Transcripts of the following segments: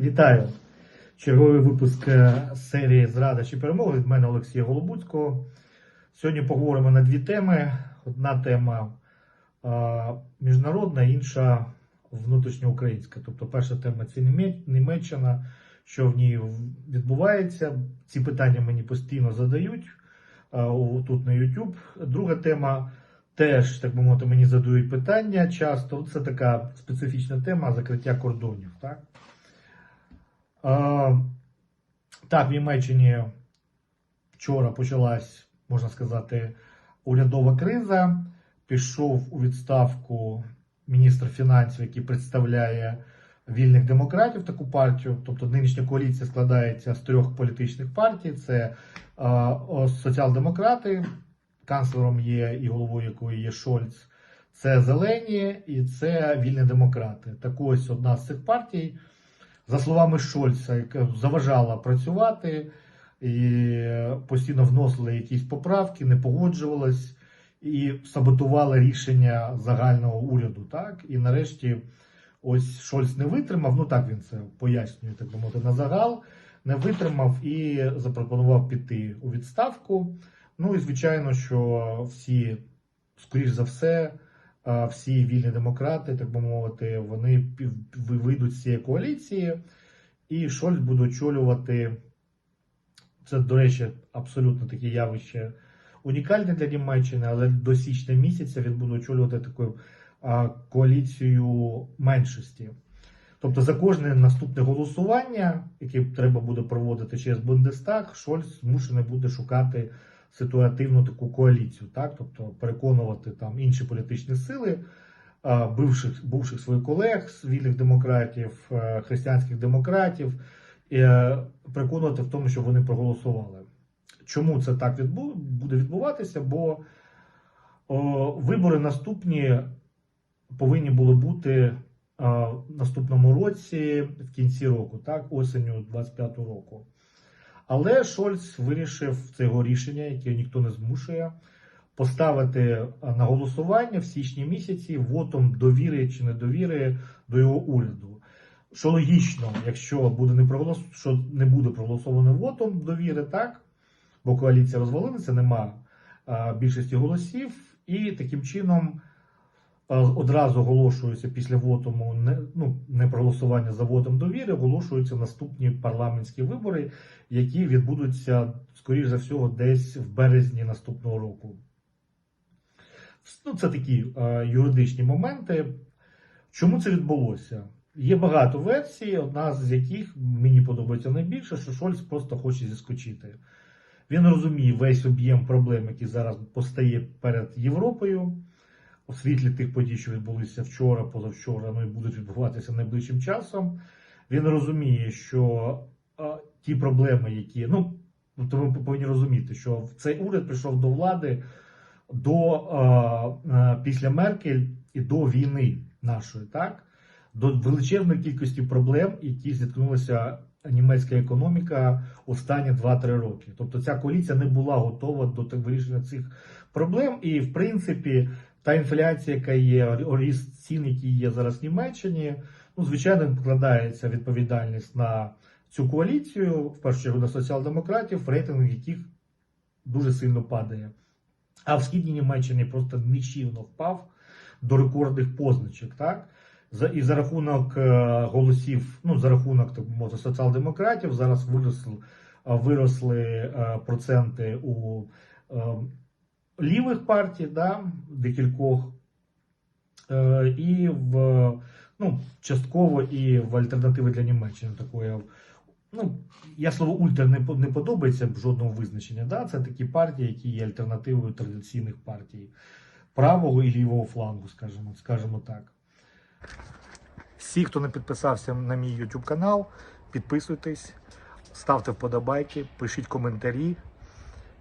Вітаю! Черговий випуск е, серії Зрада чи перемоги від мене Олексія Голобуцького. Сьогодні поговоримо на дві теми. Одна тема е, міжнародна, інша внутрішньоукраїнська. Тобто, перша тема це Німеччина, що в ній відбувається. Ці питання мені постійно задають е, тут на YouTube. Друга тема теж, так би мовити, мені задають питання часто. Це така специфічна тема закриття кордонів. Так? Так, в Німеччині вчора почалась, можна сказати, урядова криза. Пішов у відставку міністр фінансів, який представляє вільних демократів, таку партію. Тобто нинішня коаліція складається з трьох політичних партій: це соціал-демократи, канцлером є і головою якої є Шольц, це зелені і це вільні демократи. Так ось одна з цих партій за словами Шольца, яка заважала працювати і постійно вносили якісь поправки, не погоджувалась і саботувала рішення загального уряду. Так і нарешті, ось Шольц не витримав. Ну так він це пояснює, так би мовити, на загал. Не витримав і запропонував піти у відставку. Ну і звичайно, що всі, скоріш за все, всі вільні демократи, так би мовити, вони вийдуть з цієї коаліції, і Шольц буде очолювати. Це, до речі, абсолютно таке явище унікальне для Німеччини, але до січня місяця він буде очолювати таку коаліцію меншості. Тобто за кожне наступне голосування, яке треба буде проводити через Бундестаг, Шольц змушений буде шукати ситуативну таку коаліцію, так? тобто переконувати там інші політичні сили, бивших, бувших своїх колег вільних демократів, е, християнських демократів, е, переконувати в тому, що вони проголосували. Чому це так відбу- буде відбуватися? Бо о, вибори наступні повинні були бути в наступному році, в кінці року, так, осенню 25-го року. Але Шольц вирішив це його рішення, яке ніхто не змушує, поставити на голосування в січні місяці вотом довіри чи недовіри до його уряду. Що логічно, якщо буде не проголос... що не буде проголосовано вотом довіри, так? Бо коаліція розвалилася, нема більшості голосів, і таким чином одразу оголошується після вотому не, ну, не проголосування за вотом довіри, оголошуються наступні парламентські вибори, які відбудуться, скоріш за всього, десь в березні наступного року. Ну, це такі е, юридичні моменти. Чому це відбулося? Є багато версій, одна з яких мені подобається найбільше, що Шольц просто хоче зіскочити. Він розуміє весь об'єм проблем, який зараз постає перед Європою, у світлі тих подій, що відбулися вчора, позавчора, ну і будуть відбуватися найближчим часом. Він розуміє, що а, ті проблеми, які ну то ви повинні розуміти, що цей уряд прийшов до влади до а, після Меркель і до війни нашої, так до величезної кількості проблем, які зіткнулася німецька економіка останні 2-3 роки. Тобто ця коаліція не була готова до вирішення цих проблем. І, в принципі, та інфляція, яка є, ріст цін, який є зараз в Німеччині, ну, звичайно, покладається відповідальність на цю коаліцію, в першу чергу на соціал-демократів, рейтинг яких дуже сильно падає. А в східній Німеччині просто нищівно впав до рекордних позначок. Так? За, і за рахунок е, голосів, ну за рахунок так би соціал-демократів, зараз виросли, виросли е, проценти у е, лівих партій, да, декількох, е, і в ну, частково і в альтернативи для Німеччини такої. Ну, я слово ультра не, не подобається жодного визначення. Да? Це такі партії, які є альтернативою традиційних партій правого і лівого флангу, скажімо, скажімо так. Всі, хто не підписався на мій YouTube канал, підписуйтесь, ставте вподобайки, пишіть коментарі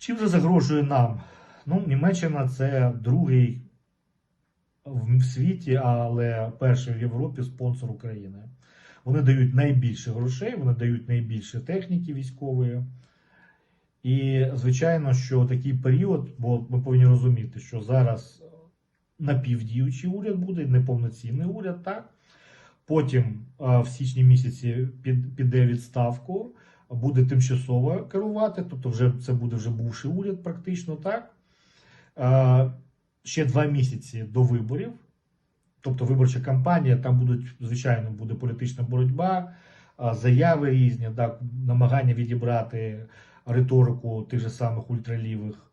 Чим же загрожує нам? Ну, Німеччина це другий в світі, але перший в Європі спонсор України. Вони дають найбільше грошей, вони дають найбільше техніки військової. І, звичайно, що такий період, бо ми повинні розуміти, що зараз напівдіючий уряд буде, неповноцінний уряд, так? Потім в січні місяці піде відставку, буде тимчасово керувати, тобто вже це буде вже бувший уряд, практично так. Ще два місяці до виборів. Тобто виборча кампанія, там будуть, звичайно, буде політична боротьба, заяви різні, так, намагання відібрати риторику тих же самих ультралівих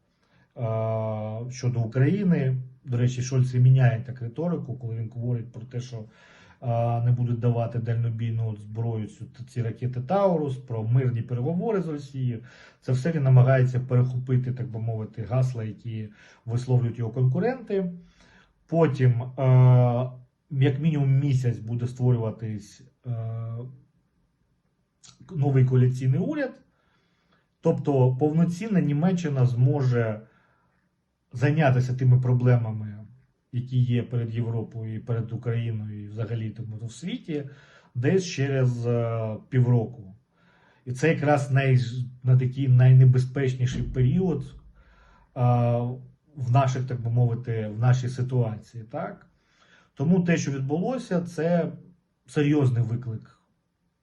щодо України. До речі, Шольц і міняє так риторику, коли він говорить про те, що не будуть давати дальнобійну зброю ці ракети Таурус, про мирні переговори з Росією. Це все він намагається перехопити, так би мовити, гасла, які висловлюють його конкуренти. Потім, як мінімум, місяць буде створюватись новий коаліційний уряд. Тобто повноцінна Німеччина зможе зайнятися тими проблемами, які є перед Європою і перед Україною, і взагалі тому в світі, десь через е, півроку. І це якраз най, на такий найнебезпечніший період е, в наших, так би мовити, в нашій ситуації. Так? Тому те, що відбулося, це серйозний виклик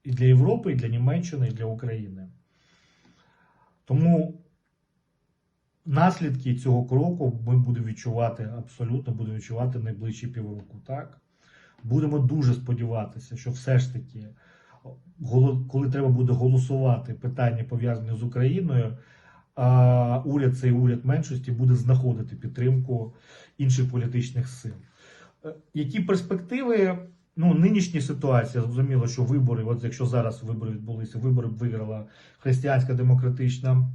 і для Європи, і для Німеччини, і для України. Тому наслідки цього кроку ми будемо відчувати абсолютно будемо відчувати найближчі півроку. Так? Будемо дуже сподіватися, що все ж таки, коли треба буде голосувати питання пов'язані з Україною, а уряд цей уряд меншості буде знаходити підтримку інших політичних сил. Е, Які перспективи? Ну, нинішня ситуація, зрозуміло, що вибори, от якщо зараз вибори відбулися, вибори б виграла християнська демократична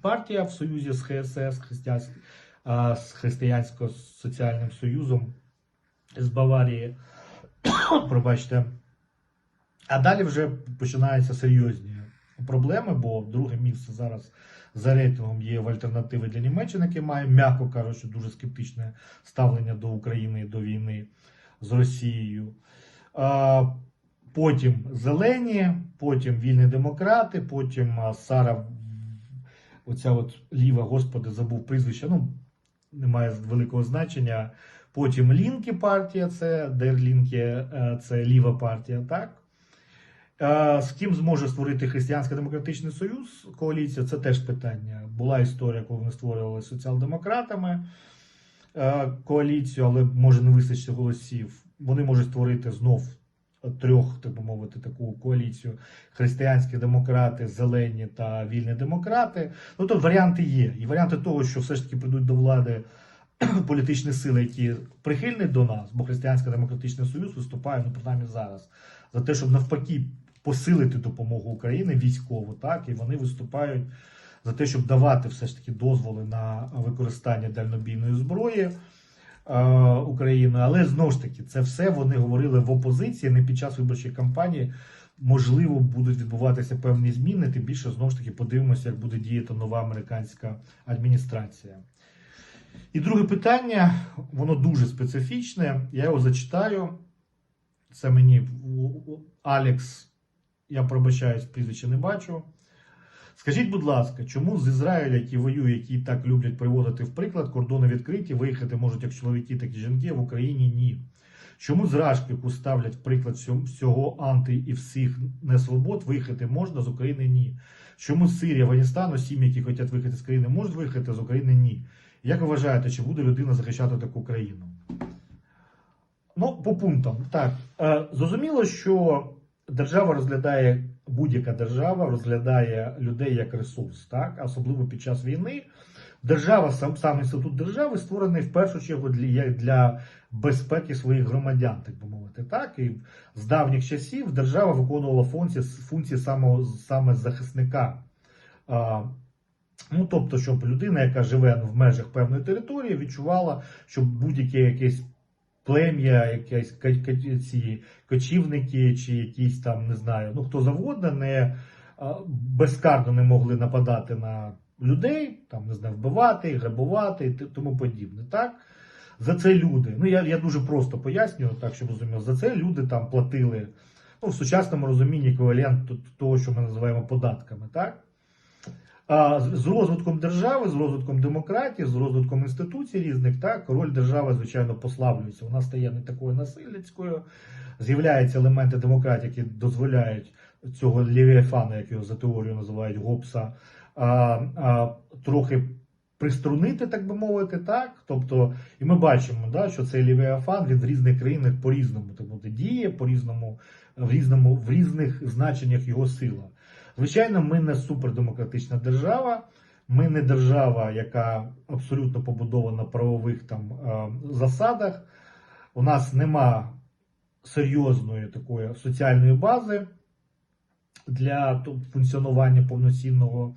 партія в союзі з ХСС, з Християнсько-соціальним союзом з Баварії. Пробачте. А далі вже починаються серйозні проблеми, бо друге місце зараз за рейтингом є в альтернативи для Німеччини, яке має, м'яко кажучи, дуже скептичне ставлення до України до війни з Росією. Потім зелені, потім вільні демократи, потім Сара, оця от ліва, господи, забув прізвище, ну, немає великого значення. Потім Лінки партія, це Дер Лінки, е, це ліва партія, так? Е, З ким зможе створити Християнсько-демократичний союз, коаліція, це теж питання. Була історія, коли вони створювали соціал-демократами е, коаліцію, але може не вистачити голосів. Вони можуть створити знов трьох, так би мовити, таку коаліцію: християнські демократи, зелені та вільні демократи. Ну то варіанти є. І варіанти того, що все ж таки прийдуть до влади політичні сили, які прихильні до нас, бо Християнсько-демократичний союз виступає, ну принаймні зараз, за те, щоб навпаки посилити допомогу Україні військово, так і вони виступають за те, щоб давати все ж таки дозволи на використання дальнобійної зброї Україною. Але знову ж таки, це все вони говорили в опозиції, не під час виборчої кампанії. Можливо, будуть відбуватися певні зміни. Тим більше знову ж таки подивимося, як буде діяти нова американська адміністрація. І друге питання, воно дуже специфічне. Я його зачитаю. Це мені Алекс, я пробачаюсь, прізвище не бачу. Скажіть, будь ласка, чому з Ізраїля, які воює, які так люблять приводити в приклад, кордони відкриті, виїхати можуть як чоловіки, так і жінки, в Україні ні? Чому з Рашки, яку ставлять в приклад всього анти і всіх несвобод, виїхати можна, з України ні? Чому з Сирії, Афганістану, сім'ї, які хочуть виїхати з країни, можуть виїхати, з України ні? Як ви вважаєте, чи буде людина захищати таку країну? Ну, по пунктам. Так, е, зрозуміло, що держава розглядає, будь-яка держава розглядає людей як ресурс, так? особливо під час війни. Держава, сам, сам інститут держави створений в першу чергу для, для безпеки своїх громадян, так би мовити. Так? І з давніх часів держава виконувала функції, функції самого, саме захисника. А, Ну, тобто, щоб людина, яка живе в межах певної території, відчувала, що будь-яке якесь плем'я, якісь ці кочівники, чи якісь там, не знаю, ну хто завгодно, не безкарно не могли нападати на людей, там не знаю, вбивати, грабувати і тому подібне. Так? За це люди. Ну я, я дуже просто пояснюю, так щоб розуміло, за це люди там платили ну, в сучасному розумінні еквівалент того, що ми називаємо податками. Так? З розвитком держави, з розвитком демократії, з розвитком інституцій різних, так, роль держави, звичайно, послаблюється. Вона стає не такою насильницькою, з'являються елементи демократії, які дозволяють цього лівіафана, як його за теорією називають Гоббса, а, а, трохи приструнити, так би мовити, так. Тобто, і ми бачимо, да, що цей лівіафан він в різних країнах по-різному так мовити, діє, по-різному, в різному, в різних значеннях його сила. Звичайно, ми не супердемократична держава. Ми не держава, яка абсолютно побудована на правових там е, засадах. У нас нема серйозної такої соціальної бази для функціонування повноцінного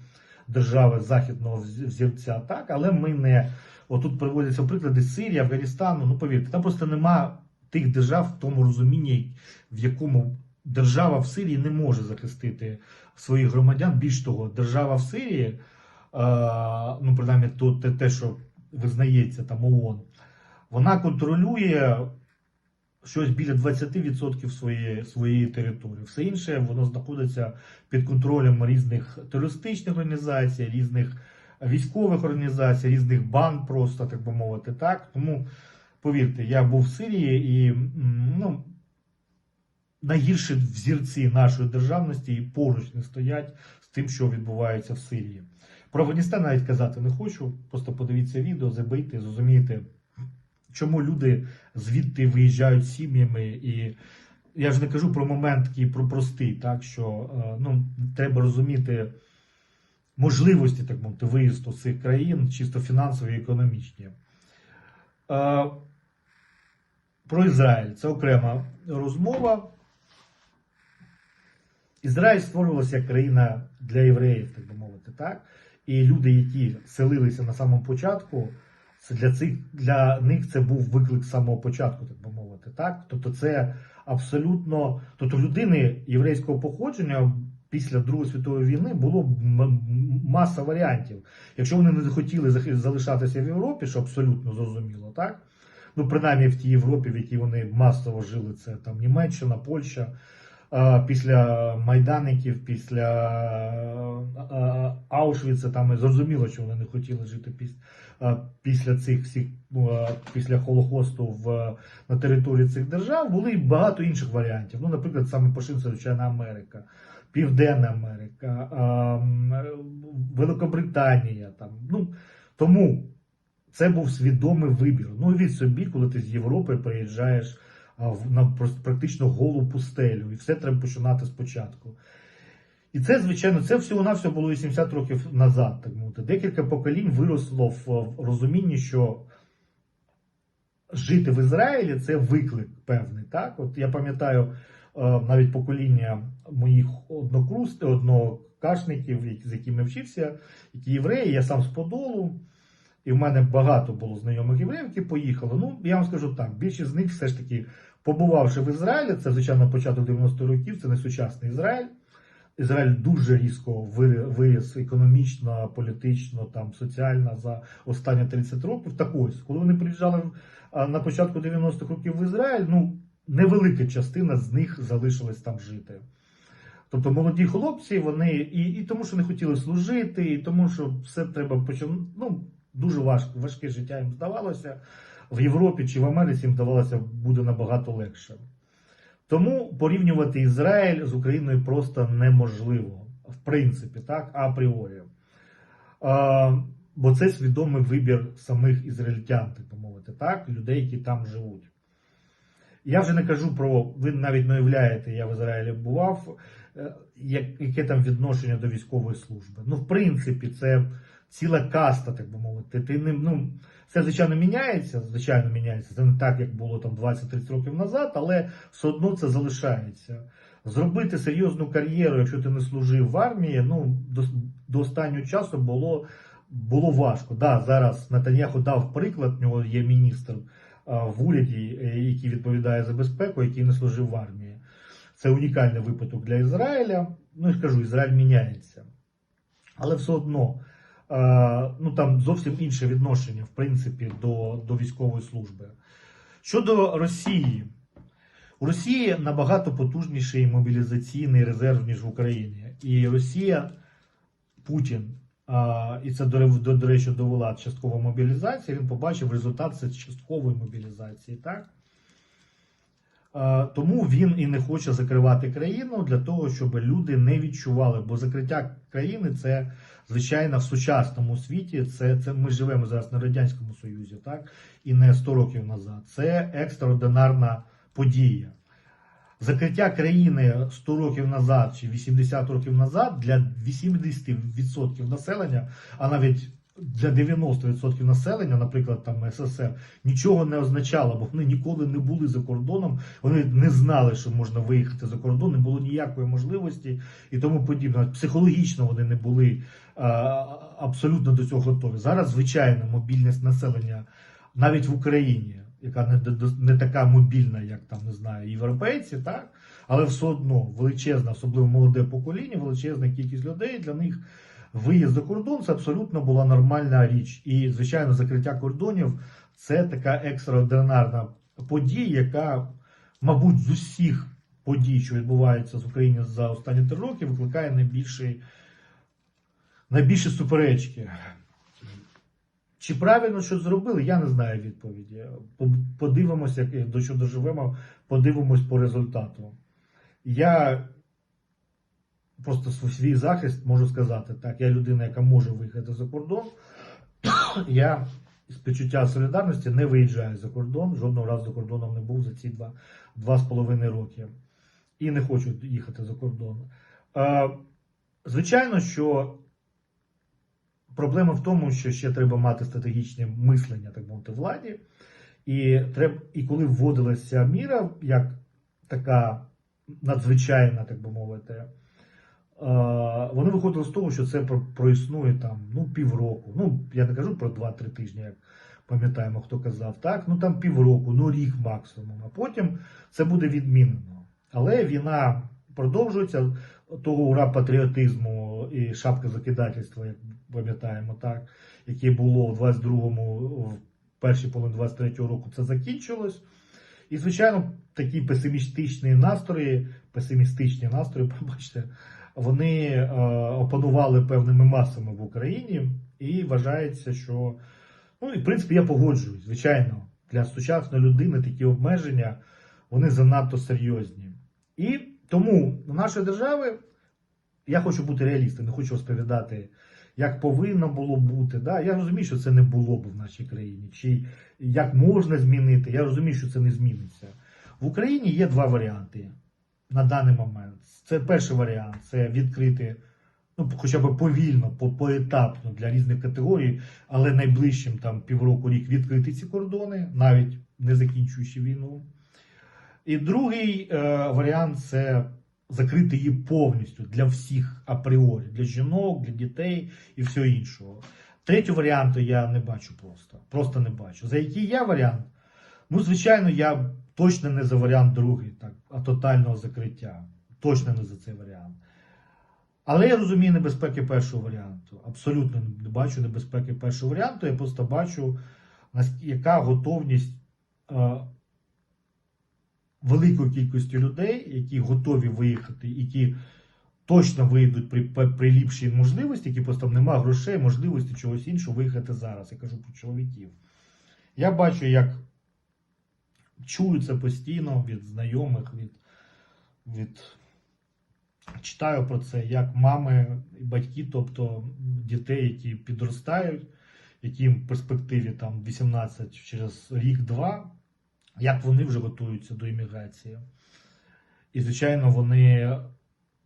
держави західного вз- взірця. Так, але ми не отут приводяться приклади Сирії, Афганістану. Ну повірте, там просто нема тих держав в тому розумінні, в якому держава в Сирії не може захистити своїх громадян. Більш того, держава в Сирії, е, ну принаймні то, те, те, що визнається там ООН, вона контролює щось біля 20% своєї, своєї території. Все інше воно знаходиться під контролем різних терористичних організацій, різних військових організацій, різних банд, просто так би мовити. Так тому повірте, я був в Сирії і ну. Найгірші взірці нашої державності і поруч не стоять з тим, що відбувається в Сирії. Про Афганістан навіть казати не хочу. Просто подивіться відео, забийте, зрозумієте, чому люди звідти виїжджають сім'ями. І я ж не кажу про момент такий про простий, так що е, ну, треба розуміти можливості так мовити, виїзду з цих країн, чисто фінансові і економічні. Е, Про Ізраїль це окрема розмова. Ізраїль створювалася як країна для євреїв, так би мовити, так? І люди, які селилися на самому початку, це для цих для них це був виклик з самого початку, так би мовити, так? Тобто, це абсолютно, тобто людини єврейського походження після Другої світової війни було маса варіантів. Якщо вони не захотіли залишатися в Європі, що абсолютно зрозуміло, так? Ну, принаймні в тій Європі, в якій вони масово жили, це там Німеччина, Польща. Після майдаників, після Аушвіца, там і зрозуміло, що вони не хотіли жити після, цих всіх ну, після Холокосту в на території цих держав. Були і багато інших варіантів. Ну, наприклад, саме поширена Звичайна Америка, Південна Америка, Великобританія. Там. Ну, тому це був свідомий вибір. Ну, від собі, коли ти з Європи приїжджаєш на практично голу пустелю, і все треба починати спочатку. І це, звичайно, це всього на все було 80 років назад. Так мовити. Декілька поколінь виросло в розумінні, що жити в Ізраїлі це виклик певний. Так? От я пам'ятаю е, навіть покоління моїх однокрус, однокашників, з якими вчився, які євреї, я сам з Подолу. І в мене багато було знайомих євреїв, які поїхали. Ну, я вам скажу так, більшість з них все ж таки, побувавши в Ізраїлі, це, звичайно, початок 90-х років, це не сучасний Ізраїль. Ізраїль дуже різко виріс економічно, політично, там, соціально за останні 30 років. Так ось, коли вони приїжджали на початку 90-х років в Ізраїль, ну, невелика частина з них залишилась там жити. Тобто молоді хлопці, вони і, і тому, що не хотіли служити, і тому, що все треба починати. Ну, дуже важко, важке життя їм здавалося. В Європі чи в Америці їм здавалося буде набагато легше. Тому порівнювати Ізраїль з Україною просто неможливо, в принципі, так, апріорі. А, бо це свідомий вибір самих ізраїльтян, так би мовити, так, людей, які там живуть. Я вже не кажу про, ви навіть не уявляєте, я в Ізраїлі бував, е, яке там відношення до військової служби. Ну, в принципі, це ціла каста, так би мовити. Ти не, ну, це, звичайно, міняється, звичайно, міняється. Це не так, як було там 20-30 років назад, але все одно це залишається. Зробити серйозну кар'єру, якщо ти не служив в армії, ну, до, до останнього часу було, було важко. Да, зараз Натаньяху дав приклад, в нього є міністр в уряді, е, який відповідає за безпеку, який не служив в армії. Це унікальний випадок для Ізраїля. Ну я ж кажу, Ізраїль міняється. Але все одно, ну там зовсім інше відношення, в принципі, до, до військової служби. Щодо Росії, у Росії набагато потужніший мобілізаційний резерв, ніж в Україні. І Росія, Путін, і це, до, речі, довела часткова мобілізація, він побачив результат це часткової мобілізації. так? Тому він і не хоче закривати країну для того, щоб люди не відчували. Бо закриття країни це звичайно в сучасному світі. Це, це ми живемо зараз на радянському союзі, так і не 100 років назад. Це екстраординарна подія. Закриття країни 100 років назад чи 80 років назад для 80% населення, а навіть для 90% населення, наприклад, там СССР, нічого не означало, бо вони ніколи не були за кордоном, вони не знали, що можна виїхати за кордон, не було ніякої можливості і тому подібне. Психологічно вони не були абсолютно до цього готові. Зараз, звичайно, мобільність населення навіть в Україні, яка не, не така мобільна, як там не знаю, європейці, так але все одно величезна, особливо молоде покоління, величезна кількість людей для них. Виїзд за кордон це абсолютно була нормальна річ. І, звичайно, закриття кордонів це така екстраординарна подія, яка, мабуть, з усіх подій, що відбуваються в Україні за останні три роки, викликає найбільші, найбільші суперечки. Чи правильно що зробили, я не знаю відповіді. Подивимося, до чого доживемо, подивимось по результату. Я просто свій захист можу сказати так. Я людина, яка може виїхати за кордон. Я з почуття солідарності не виїжджаю за кордон. Жодного разу за кордоном не був за ці два, два з половиною роки. І не хочу їхати за кордон. Е, звичайно, що проблема в тому, що ще треба мати стратегічне мислення, так мовити, владі. І, треба, і коли вводилася міра, як така надзвичайна, так би мовити, вони виходили з того, що це проіснує там ну, півроку. Ну, я не кажу про 2-3 тижні, як пам'ятаємо, хто казав, так, ну там півроку, ну рік максимум, а потім це буде відмінено. Але війна продовжується, того ура патріотизму і шапка закидательства, як пам'ятаємо, так, яке було у 22-му, в першій половині 23-го року, це закінчилось. І, звичайно, такі песимістичні настрої, песимістичні настрої, пробачте, вони е, опанували певними масами в Україні, і вважається, що ну і в принципі я погоджуюсь, звичайно, для сучасної людини такі обмеження вони занадто серйозні. І тому у нашої держави я хочу бути реалістом, не хочу розповідати, як повинно було бути. Да? Я розумію, що це не було б в нашій країні, чи як можна змінити. Я розумію, що це не зміниться. В Україні є два варіанти на даний момент. Це перший варіант це відкрити, ну, хоча б повільно, поетапно для різних категорій, але найближчим там півроку рік відкрити ці кордони, навіть не закінчуючи війну. І другий е, варіант це закрити її повністю для всіх апріорі, для жінок, для дітей і всього іншого. Третього варіанту я не бачу просто. Просто не бачу. За який я варіант? Ну, звичайно, я точно не за варіант другий, так, тотального закриття. Точно не за цей варіант. Але я розумію небезпеки першого варіанту. Абсолютно не бачу небезпеки першого варіанту. Я просто бачу, яка готовність е, великої кількості людей, які готові виїхати, які точно вийдуть при, при, ліпшій можливості, які просто немає грошей, можливості чогось іншого виїхати зараз. Я кажу про чоловіків. Я бачу, як чую це постійно від знайомих, від, від читаю про це, як мами і батьки, тобто дітей, які підростають, яким в перспективі там 18 через рік-два, як вони вже готуються до імміграції. І, звичайно, вони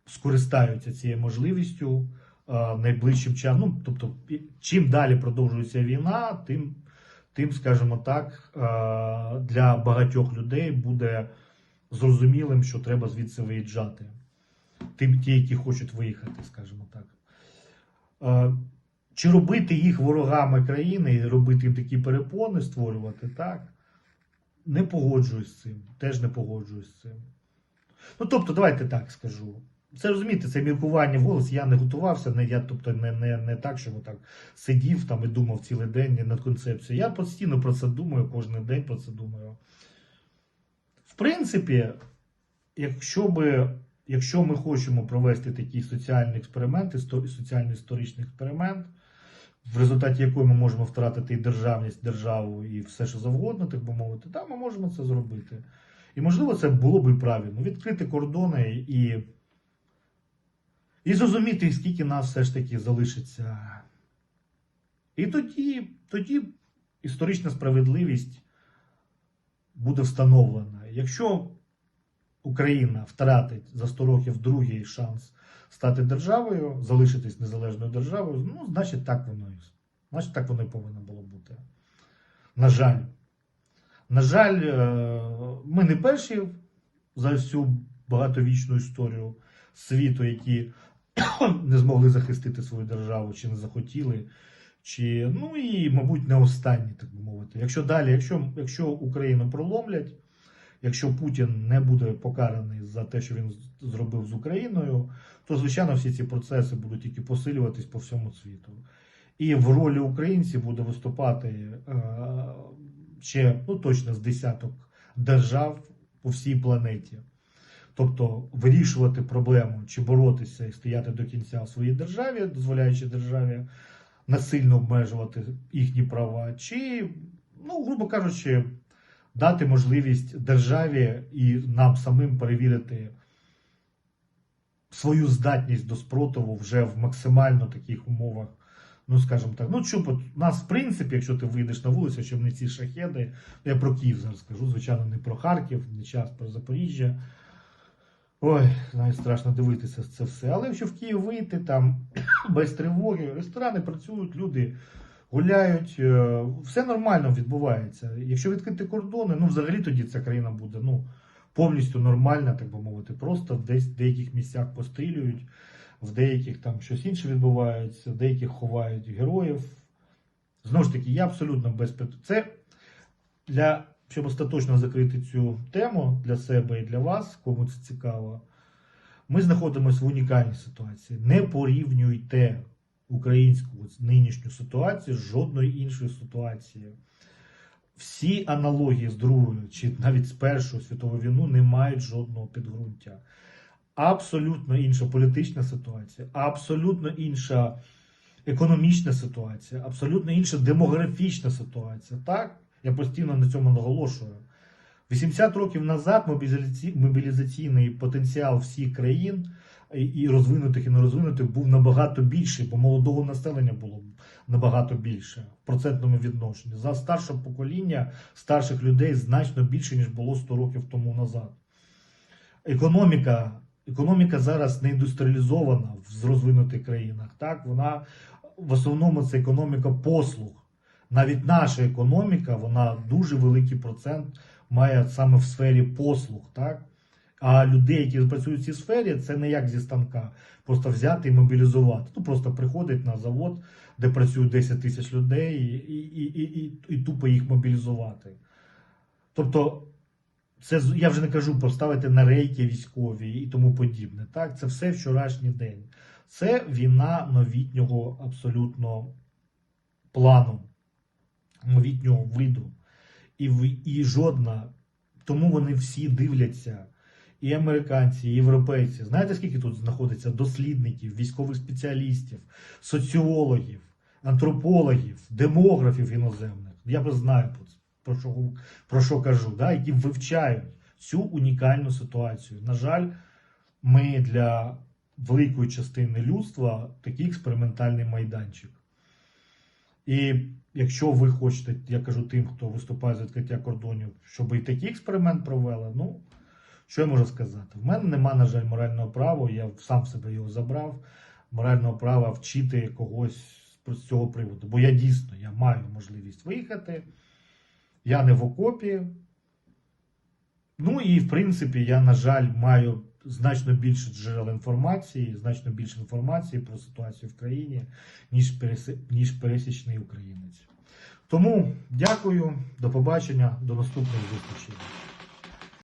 скористаються цією можливістю е, найближчим часом. Ну, тобто, чим далі продовжується війна, тим, тим скажімо так, е, для багатьох людей буде зрозумілим, що треба звідси виїжджати. Тим, ті, які хочуть виїхати, скажімо так. Е, Чи робити їх ворогами країни і робити їм такі перепони, створювати так? не погоджуюсь з цим. Теж не погоджуюсь з цим. Ну, тобто, давайте так скажу. Це розумієте, це міркування в голос. Я не готувався, не я, тобто не, не, не так, що так сидів там і думав цілий день над концепцією. Я постійно про це думаю, кожен день про це думаю. В принципі, якщо би, якщо ми хочемо провести такий соціальний експеримент, соціальний історичний експеримент, в результаті якої ми можемо втратити і державність, державу, і все, що завгодно, так би мовити, так, ми можемо це зробити. І можливо, це було б і правильно. Відкрити кордони і, і зрозуміти, скільки нас все ж таки залишиться. І тоді, тоді історична справедливість буде встановлена. Якщо Україна втратить за 100 років другий шанс стати державою, залишитись незалежною державою, ну, значить, так воно і значить, так воно і повинно було бути. На жаль. На жаль, е, ми не перші за всю багатовічну історію світу, які не змогли захистити свою державу, чи не захотіли, чи ну і, мабуть, не останні, так би мовити. Якщо далі, якщо, якщо Україну проломлять, якщо Путін не буде покараний за те, що він зробив з Україною, то звичайно всі ці процеси будуть тільки посилюватись по всьому світу. І в ролі українців буде виступати е, ще ну, точно з десяток держав по всій планеті. Тобто вирішувати проблему чи боротися і стояти до кінця в своїй державі, дозволяючи державі насильно обмежувати їхні права, чи, ну, грубо кажучи, дати можливість державі і нам самим перевірити свою здатність до спротиву вже в максимально таких умовах. Ну, скажімо так, ну от нас, в принципі, якщо ти вийдеш на вулицю, щоб не ці шахеди, я про Київ зараз скажу, звичайно, не про Харків, не час про Запоріжжя. Ой, навіть страшно дивитися це все. Але якщо в Київ вийти там без тривоги, ресторани працюють, люди гуляють, е, все нормально відбувається. Якщо відкрити кордони, ну взагалі тоді ця країна буде ну, повністю нормальна, так би мовити. Просто в деяких місцях пострілюють, в деяких там щось інше відбувається, в деяких ховають героїв. Знову ж таки, я абсолютно без Це для щоб остаточно закрити цю тему для себе і для вас, кому це цікаво, ми знаходимося в унікальній ситуації. Не порівнюйте українську нинішню ситуацію з жодною іншою ситуацією. Всі аналогії з Другою чи навіть з Першою світовою війною не мають жодного підґрунтя. Абсолютно інша політична ситуація, абсолютно інша економічна ситуація, абсолютно інша демографічна ситуація. Так? Я постійно на цьому наголошую. 80 років назад мобілізаційний потенціал всіх країн і- розвинутих, і нерозвинутих був набагато більший, бо молодого населення було набагато більше в процентному відношенні. За старше покоління старших людей значно більше, ніж було 100 років тому назад. Економіка, економіка зараз не індустріалізована в розвинутих країнах. Так, вона в основному це економіка послуг. Навіть наша економіка, вона дуже великий процент має саме в сфері послуг, так? А людей, які працюють в цій сфері, це не як зі станка. Просто взяти і мобілізувати. Ну просто приходить на завод, де працюють 10 тисяч людей, і, і, і, і, і тупо їх мобілізувати. Тобто, це я вже не кажу поставити на рейки військові і тому подібне. Так, це все вчорашній день. Це війна новітнього абсолютно плану, новітнього виду. І, і жодна. Тому вони всі дивляться. І американці, і європейці. Знаєте, скільки тут знаходиться дослідників, військових спеціалістів, соціологів, антропологів, демографів іноземних? Я знаю про, що, про що кажу, да? які вивчають цю унікальну ситуацію. На жаль, ми для великої частини людства такий експериментальний майданчик. І якщо ви хочете, я кажу тим, хто виступає за відкриття кордонів, щоб і такий експеримент провели, ну що я можу сказати? В мене нема, на жаль, морального права, я сам себе його забрав, морального права вчити когось з цього приводу. Бо я дійсно я маю можливість виїхати, я не в окопі. Ну і в принципі, я, на жаль, маю значно більше джерел інформації, значно більше інформації про ситуацію в країні, ніж, ніж пересічний українець. Тому дякую, до побачення, до наступних зустрічей.